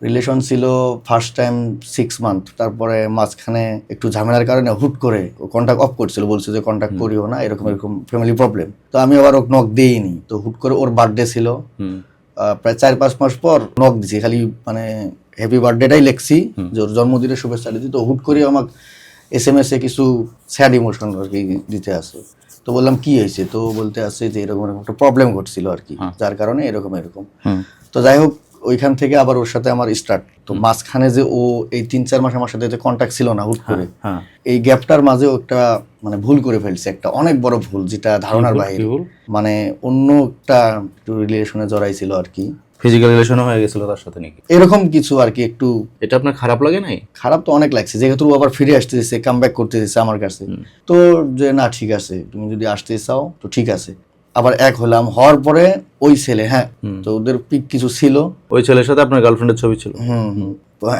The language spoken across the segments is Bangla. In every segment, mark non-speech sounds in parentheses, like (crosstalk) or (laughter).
রিলেশন ছিল ফার্স্ট টাইম সিক্স মান্থ তারপরে মাঝখানে একটু ঝামেলার কারণে হুট করে ও কন্ট্যাক্ট অফ করছিল বলছে যে কন্ট্যাক্ট করিও না এরকম এরকম ফ্যামিলি প্রবলেম তো আমি আবার ওকে নক দিইনি তো হুট করে ওর বার্থডে ছিল। প্রায় চার পাঁচ মাস পর নক দিছি খালি মানে হ্যাপি বার্থডেটাই লেখছি যে ওর জন্মদিনের শুভেচ্ছা দিচ্ছি তো হুট করে আমাকে এস এম এস এ কিছু স্যাড ইমোশন আর কি দিতে আসে। তো বললাম কি হয়েছে? তো বলতে আসছে যে এরকম এরকম একটা প্রবলেম ঘটছিল আর কি হ্যাঁ। যার কারণে এরকম এরকম। তো যাই হোক ওইখান থেকে আবার ওর সাথে আমার স্টার্ট তো মাঝখানে যে ও এই তিন চার মাস আমার সাথে যে কন্ট্যাক্ট ছিল না হুট করে হ্যাঁ। এই গ্যাপটার মাঝে একটা মানে ভুল করে ফেলছে। একটা অনেক বড় ভুল যেটা ধারণার বাইরে। মানে অন্য একটা রিলেশনে জড়াইছিল আর কি। ফিজিক্যাল রিলেশনও হয়ে গেছিল তার সাথে নাকি? এরকম কিছু আর কি একটু এটা আপনার খারাপ লাগে নাই? খারাপ তো অনেক লাগছে। যেহেতু ও আবার ফিরে আসতে দিচ্ছে কাম ব্যাক করতে দিচ্ছে আমার কাছে। তো যে না ঠিক আছে তুমি যদি আসতে চাও তো ঠিক আছে। আবার এক হলাম হওয়ার পরে ওই ছেলে হ্যাঁ তো ওদের পিক কিছু ছিল। ওই ছেলের সাথে আপনার গার্লফ্রেন্ডের ছবি ছিল? হুম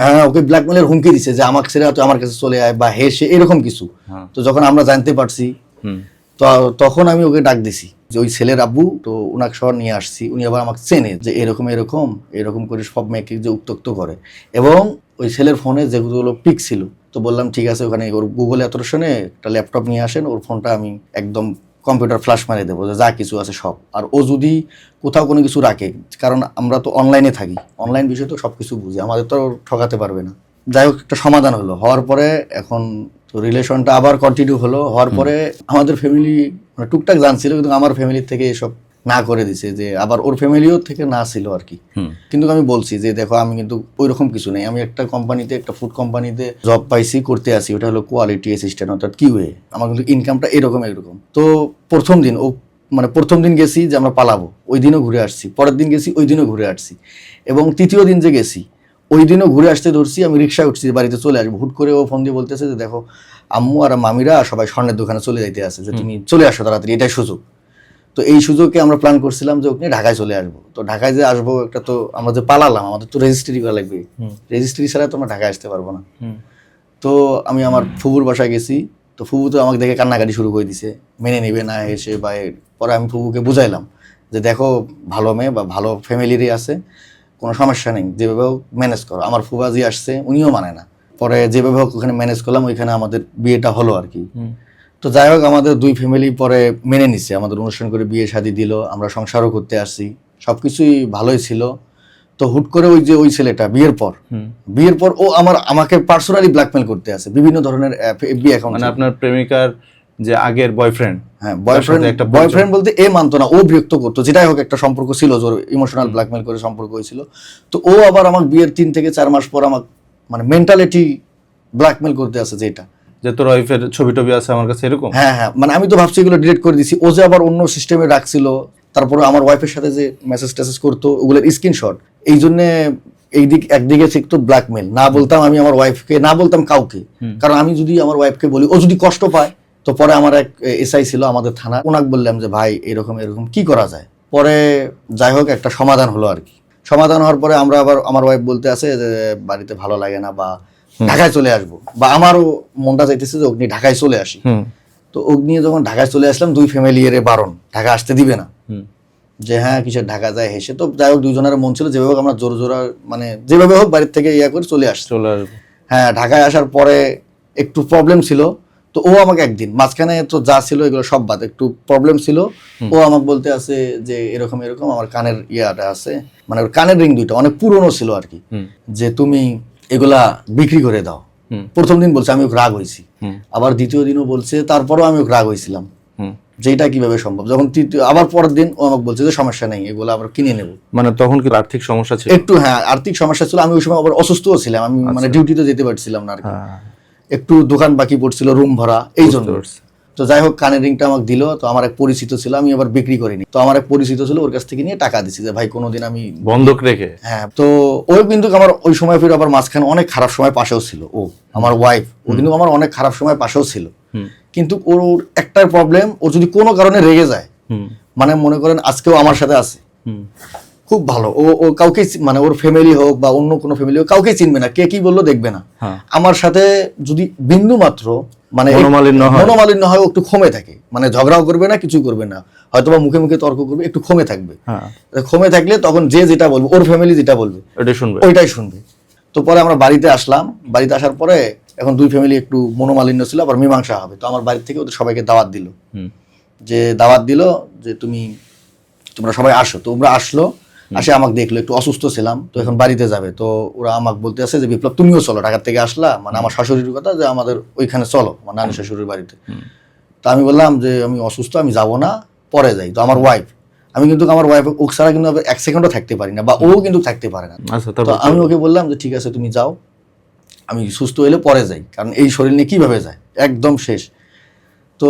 হ্যাঁ ওকে ব্ল্যাকমেলের হুমকি দিছে যে আমাকে ছেড়ে তো আমার কাছে চলে আয় বা হেসে এরকম কিছু। হ্যাঁ। তো যখন আমরা জানতে পারছি হুম। তো তখন আমি ওকে ডাক দিছি যে ওই ছেলের আব্বু তো ওনাকে শহর নিয়ে আসছি উনি আবার আমাকে চেনে যে এরকম এরকম এরকম করে সব মেয়েকে যে উত্তক্ত করে। এবং ওই ছেলের ফোনে যেগুলো পিক ছিল তো বললাম ঠিক আছে ওখানে ওর গুগল অ্যাথোরেশনে একটা ল্যাপটপ নিয়ে আসেন ওর ফোনটা আমি একদম কম্পিউটার ফ্ল্যাশ মারিয়ে দেবো যে যা কিছু আছে সব। আর ও যদি কোথাও কোনো কিছু রাখে কারণ আমরা তো অনলাইনে থাকি অনলাইন বিষয়ে তো সব কিছু বুঝি আমাদের তো ঠকাতে পারবে না। যাই হোক একটা সমাধান হলো। হওয়ার পরে এখন তো রিলেশনটা আবার কন্টিনিউ হলো। হওয়ার পরে আমাদের ফ্যামিলি মানে টুকটাক জানছিল কিন্তু আমার ফ্যামিলির থেকে এসব না করে দিছে যে আবার ওর ফ্যামিলিও থেকে না ছিল আর কি। কিন্তু আমি বলছি যে দেখো আমি কিন্তু ওই রকম কিছু নেই। আমি একটা কোম্পানিতে একটা ফুড কোম্পানিতে জব পাইছি করতে আসি ওটা হলো কোয়ালিটি অ্যাসিস্ট্যান্ট অর্থাৎ কিউএ আমার কিন্তু ইনকামটা এরকম এরকম। তো প্রথম দিন ও মানে প্রথম দিন গেছি যে আমরা পালাবো। ওই দিনও ঘুরে আসছি। পরের দিন গেছি ওই দিনও ঘুরে আসছি। এবং তৃতীয় দিন যে গেছি ওই দিনও ঘুরে আসতে ধরছি। আমি রিক্সায় উঠছি বাড়িতে চলে আসব। হুট করে ও ফোন দিয়ে বলতেছে যে দেখো আম্মু আর মামিরা সবাই স্বর্ণের দোকানে চলে যাইতে আছে। যে তুমি চলে আসো তাড়াতাড়ি এটাই সুযোগ। তো এই সুযোগে আমরা প্ল্যান করছিলাম যে ওখানে ঢাকায় চলে আসব। তো ঢাকায় যে আসব একটা তো আমরা যে পালালাম আমাদের তো রেজিস্ট্রি করা লাগবে। রেজিস্ট্রি ছাড়া তো আমরা ঢাকায় আসতে পারব না। তো আমি আমার ফুবুর বাসায় গেছি। তো ফুবু তো আমাকে দেখে কান্নাকাটি শুরু করে দিছে। মেনে নেবে না এসে বা পরে আমি ফুবুকে বুঝাইলাম যে দেখো ভালো মেয়ে বা ভালো ফ্যামিলিরই আছে কোনো সমস্যা নেই যেভাবে হোক ম্যানেজ করো। আমার ফুবাজি আসছে উনিও মানে না। পরে যেভাবে হোক ওখানে ম্যানেজ করলাম ওইখানে আমাদের বিয়েটা হলো আর কি। তো যাই হোক আমাদের দুই ফ্যামিলি পরে মেনে নিছে। আমাদের অনুষ্ঠান করে বিয়ে শাদি দিল আমরা সংসারও করতে আসছি। সব কিছুই ভালোই ছিল। তো হুট করে ওই যে ওই ছেলেটা বিয়ের পর বিয়ের পর ও আমার আমাকে পার্সোনালি ব্ল্যাকমেল করতে আছে বিভিন্ন ধরনের এফবি অ্যাকাউন্ট মানে আপনার প্রেমিকার যে আগের বয়ফ্রেন্ড হ্যাঁ বয়ফ্রেন্ড একটা বয়ফ্রেন্ড বলতে এ মানতো না ও বিরক্ত করতো। যেটাই হোক একটা সম্পর্ক ছিল জোর ইমোশনাল ব্ল্যাকমেল করে সম্পর্ক হয়েছিল। তো ও আবার আমার বিয়ের তিন থেকে চার মাস পর আমার মানে মেন্টালিটি ব্ল্যাকমেল করতে আছে যেটা যে তোর ওয়াইফের ছবি টবি আছে আমার কাছে এরকম? হ্যাঁ হ্যাঁ। মানে আমি তো ভাবছি এগুলো ডিলিট করে দিছি। ও যে আবার অন্য সিস্টেমে রাখছিল তারপরে আমার ওয়াইফের সাথে যে মেসেজ টেসেজ করতো ওগুলোর স্ক্রিনশট এই জন্য একদিকে ব্ল্যাকমেল না বলতাম আমি আমার ওয়াইফকে না বলতাম কাউকে। কারণ আমি যদি আমার ওয়াইফকে বলি ও যদি কষ্ট পায় তো পরে আমার এক এসআই ছিল আমাদের থানা ওনাকে বললাম যে ভাই এরকম এরকম কি করা যায়? পরে যাই হোক একটা সমাধান হলো আর কি। সমাধান হওয়ার পরে আমরা আবার আমার ওয়াইফ বলতে আছে যে বাড়িতে ভালো লাগে না বা ঢাকায় চলে আসব। বা আমারও মনটা চাইতেছে যে অগ্নি ঢাকায় চলে আসি। তো অগ্নি যখন ঢাকায় চলে আসলাম দুই ফ্যামিলি এর বারণ ঢাকা আসতে দিবে না। যে হ্যাঁ কিসের ঢাকা যায় হেসে। তো যাই হোক দুজনের মন ছিল যেভাবে আমরা জোর জোরা মানে যেভাবে হোক বাড়ির থেকে ইয়া করে চলে আসছে। চলে আসব। হ্যাঁ ঢাকায় আসার পরে একটু প্রবলেম ছিল। তো ও আমাকে একদিন মাঝখানে তো যা ছিল এগুলো সব বাদ একটু প্রবলেম ছিল। ও আমাকে বলতে আছে যে এরকম এরকম আমার কানের ইয়াটা আছে। মানে ওর কানের রিং দুইটা অনেক পুরনো ছিল আর কি। যে তুমি এগুলা বিক্রি করে দাও। প্রথম দিন বলছে আমি ওকে রাগ হয়েছি। আবার দ্বিতীয় দিনও বলছে তারপরেও আমি ওকে রাগ হয়েছিলাম। যে এটা কীভাবে সম্ভব? যখন তৃতীয় আবার পরের দিন ও আমাকে বলছে যে সমস্যা নেই এগুলো আবার কিনে নেব। মানে তখন কি আর্থিক সমস্যা ছিল? একটু হ্যাঁ আর্থিক সমস্যা ছিল। আমি ওই সময় আবার অসুস্থও ছিলাম। আমি মানে ডিউটিতে যেতে পারছিলাম না আর কি। হ্যাঁ। একটু দোকান বাকি পড়ছিল রুম ভাড়া এই জন্য। তো যাই হোক কানের রিংটা আমাকে দিল তো আমার এক পরিচিত ছিল আমি আবার বিক্রি করিনি। তো আমার এক পরিচিত ছিল ওর কাছ থেকে নিয়ে টাকা দিছি যে ভাই কোনোদিন আমি বন্ধক রেখে? হ্যাঁ তো ও কিন্তু আমার ওই সময় ফিরে আবার মাঝখানে অনেক খারাপ সময় পাশেও ছিল ও আমার ওয়াইফ ও কিন্তু আমার অনেক খারাপ সময় পাশেও ছিল। কিন্তু ওর একটাই প্রবলেম ও যদি কোনো কারণে রেগে যায় হুম। মানে মনে করেন আজকেও আমার সাথে আছে। খুব ভালো ও ও কাউকে মানে ওর ফ্যামিলি হোক বা অন্য কোনো ফ্যামিলি হোক কাউকে চিনবে না কে কি বলল দেখবে না। হ্যাঁ। আমার সাথে যদি বিন্দু মাত্র মানে মনোমালিন্য হয়। মনোমালিন্য হয় একটু ক্ষমে থাকে। মানে ঝগড়াও করবে না কিছু করবে না। হয়তো বা মুখে মুখে তর্ক করবে একটু ক্ষমে থাকবে। হ্যাঁ। ক্ষমে থাকলে তখন যে যেটা বলবে ওর ফ্যামিলি যেটা বলবে এটা শুনবে। ওইটাই শুনবে। তো পরে আমরা বাড়িতে আসলাম। বাড়িতে আসার পরে এখন দুই ফ্যামিলি একটু মনোমালিন্য ছিল আবার মীমাংসা হবে। তো আমার বাড়ি থেকে ওদের সবাইকে দাওয়াত দিল। যে দাওয়াত দিল যে তুমি তোমরা সবাই আসো। তো ওরা আসলো আসে আমাকে দেখল একটু অসুস্থ ছিলাম তো এখন বাড়িতে যাবে। তো ওরা আমাকে বলতে আছে যে বিপ্লব তুমিও চলো ঢাকার থেকে আসলা। মানে আমার শাশুড়ির কথা যে আমাদের ওইখানে চলো আমার নানি শাশুড়ির বাড়িতে। তো আমি বললাম যে আমি অসুস্থ আমি যাব না পরে যাই। তো আমার ওয়াইফ আমি কিন্তু আমার ওয়াইফ ওক ছাড়া কিন্তু এক সেকেন্ডও থাকতে পারি না বা ও কিন্তু থাকতে পারে না। আচ্ছা তো আমি ওকে বললাম যে ঠিক আছে তুমি যাও আমি সুস্থ হলে পরে যাই কারণ এই শরীর নিয়ে কীভাবে যায়? একদম শেষ। তো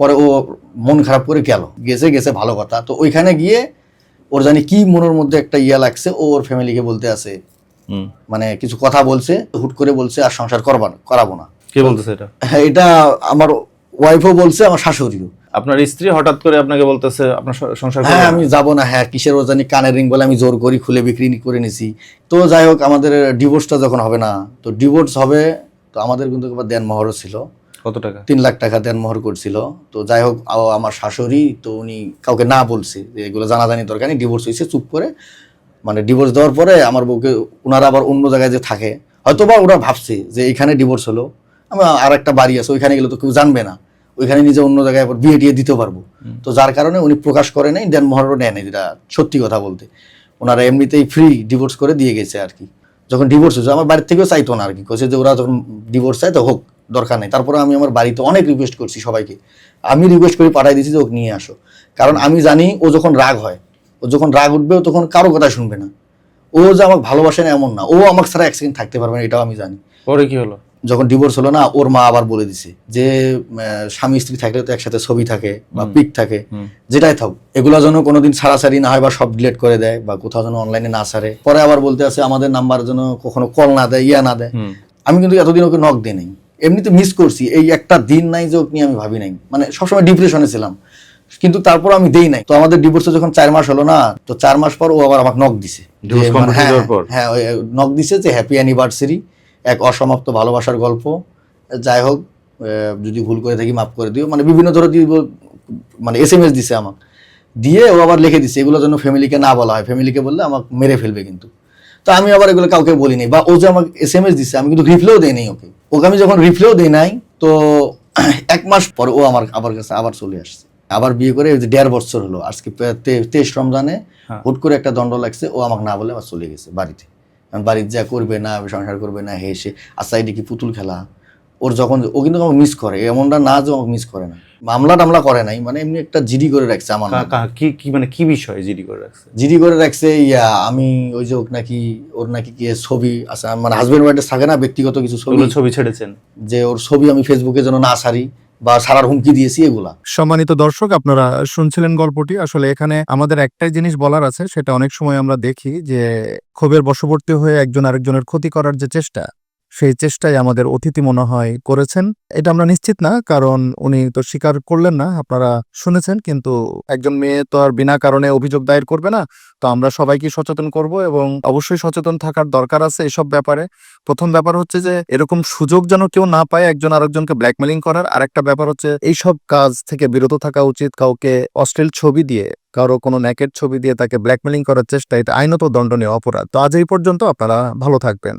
পরে ও মন খারাপ করে গেল। গেছে গেছে ভালো কথা। তো ওইখানে গিয়ে ওর জানি কি মনের মধ্যে একটা ইয়া লাগছে ও ওর ফ্যামিলিকে বলতে আছে। মানে কিছু কথা বলছে হুট করে বলছে আর সংসার করবা না করাবো না। কে বলতেছে এটা? (laughs) এটা আমার ওয়াইফও বলছে আমার শাশুড়িও। আপনার স্ত্রী হঠাৎ করে আপনাকে বলতেছে আপনার সংসার হ্যাঁ আমি যাব না হ্যাঁ কিসের ও জানি কানের রিং বলে আমি জোর করি খুলে বিক্রি করে নিছি। তো যাই হোক আমাদের ডিভোর্সটা যখন হবে না তো ডিভোর্স হবে তো আমাদের কিন্তু একবার দেন মহরও ছিল। কত টাকা? তিন লাখ টাকা দেন মহর করছিল। তো যাই হোক আমার শাশুড়ি তো উনি কাউকে না বলছে যে এগুলো জানাজানি দরকার নেই ডিভোর্স হয়েছে চুপ করে। মানে ডিভোর্স দেওয়ার পরে আমার বউকে ওনারা আবার অন্য জায়গায় যে থাকে হয়তো বা ওরা ভাবছে যে এখানে ডিভোর্স হলো। আমার আর একটা বাড়ি আছে ওইখানে গেলে তো কেউ জানবে না। ওইখানে নিজে অন্য জায়গায় আবার বিয়ে টিয়ে দিতে পারব। তো যার কারণে উনি প্রকাশ করে নাই দেন মহরও নেয় নাই যেটা সত্যি কথা বলতে। ওনারা এমনিতেই ফ্রি ডিভোর্স করে দিয়ে গেছে আর কি। যখন ডিভোর্স হয়েছে আমার বাড়ির থেকেও চাইতো না আর কি কছে যে ওরা যখন ডিভোর্স চায় তো হোক। দরকার নেই। তারপরে আমি আমার বাড়িতে অনেক রিকোয়েস্ট করছি সবাইকে। আমি রিকোয়েস্ট করে পাঠাই দিয়েছি যে ওকে নিয়ে আসো। কারণ আমি জানি ও যখন রাগ হয় ও যখন রাগ উঠবে ও তখন কারও কথা শুনবে না। ও যে আমাকে ভালোবাসে না এমন না ও আমাকে ছাড়া এক সেকেন্ড থাকতে পারবে না এটাও আমি জানি। পরে কি হলো? যখন ডিভোর্স হলো না ওর মা আবার বলে দিছে যে স্বামী স্ত্রী থাকলে তো একসাথে ছবি থাকে বা পিক থাকে। যেটাই থাক এগুলো যেন কোনোদিন ছাড়াছাড়ি না হয় বা সব ডিলেট করে দেয় বা কোথাও যেন অনলাইনে না ছাড়ে। পরে আবার বলতে আছে আমাদের নাম্বার যেন কখনো কল না দেয় ইয়া না দেয়। আমি কিন্তু এতদিন ওকে নক দিই নাই। এমনিতে মিস করছি। এই একটা দিন নাই যে নিয়ে আমি ভাবি নাই। মানে সবসময় ডিপ্রেশনে ছিলাম। কিন্তু তারপর আমি দেই নাই। তো আমাদের ডিভোর্সে যখন চার মাস হলো না তো চার মাস পর ও আবার আমাকে নক দিছে। মানে হ্যাঁ হ্যাঁ নক দিছে যে হ্যাপি অ্যানিভার্সারি এক অসমাপ্ত ভালোবাসার গল্প। যাই হোক যদি ভুল করে থাকি মাফ করে দিও। মানে বিভিন্ন ধরনের মানে এস এম এস দিছে আমাকে। দিয়ে ও আবার লিখে দিছে এগুলো যেন ফ্যামিলিকে না বলা হয়। ফ্যামিলিকে বললে আমাকে মেরে ফেলবে কিন্তু। তো আমি আবার এগুলো কাউকে বলিনি বা ও যে আমাকে এস এম এস দিচ্ছে আমি কিন্তু রিপ্লেও দেই নাই ওকে। ওকে আমি যখন রিপ্লেও দেই নাই তো (clears throat) এক মাস পর ও আমার আবার কাছে আবার চলে আসছে। আবার বিয়ে করে এই যে দেড় বছর হলো আজকে তেইশ রমজানে হ্যাঁ। হুট করে একটা দণ্ড লাগছে ও আমাকে না বলে আবার চলে গেছে বাড়িতে। বাড়িতে যা করবে না সংসার করবে না হেসে আর সাইডে কি পুতুল খেলা? ওর যখন ও কিন্তু আমাকে মিস করে এমনটা না যে আমাকে মিস করে না। মামলা টামলা করে নাই মানে এমনি একটা জিডি করে রাখছে আমার কা-। কা- মানে কি বিষয় জিডি করে রাখছে? জিডি করে রাখছে ইয়া আমি ওই যে ওর নাকি ওর নাকি কি ছবি আছে মানে হাজবেন্ড ওয়াইফের থাকে না ব্যক্তিগত কিছু ছবি? ছবি ছেড়েছেন? যে ওর ছবি আমি ফেসবুকে যেন না সারি বা সারার হুমকি দিয়েছি এগুলা। সম্মানিত দর্শক আপনারা শুনছিলেন গল্পটি। আসলে এখানে আমাদের একটাই জিনিস বলার আছে সেটা অনেক সময় আমরা দেখি যে ক্ষোভের বশবর্তী হয়ে একজন আরেকজনের ক্ষতি করার যে চেষ্টা সেই চেষ্টাই আমাদের অতিথি মনে হয় করেছেন। এটা আমরা নিশ্চিত না, কারণ উনি তো স্বীকার করলেন না, আপনারা শুনেছেন, কিন্তু একজন মেয়ে তো আর বিনা কারণে অভিযোগ দায়ের করবে না। তো আমরা সবাইকে সচেতন করব এবং অবশ্যই সচেতন থাকার দরকার আছে এসব ব্যাপারে। প্রথম ব্যাপার হচ্ছে যে, এরকম সুযোগ যেন কেউ না পায় একজন আরেকজনকে ব্ল্যাকমেলিং করার, আরেকটা ব্যাপার হচ্ছে এইসব কাজ থেকে বিরত থাকা উচিত কাউকে অশ্লীল ছবি দিয়ে, কারও কোনো ন্যাকের ছবি দিয়ে তাকে ব্ল্যাকমেলিং করার চেষ্টা এটা আইনত দণ্ডনীয় অপরাধ। তো আজ এই পর্যন্ত আপনারা ভালো থাকবেন।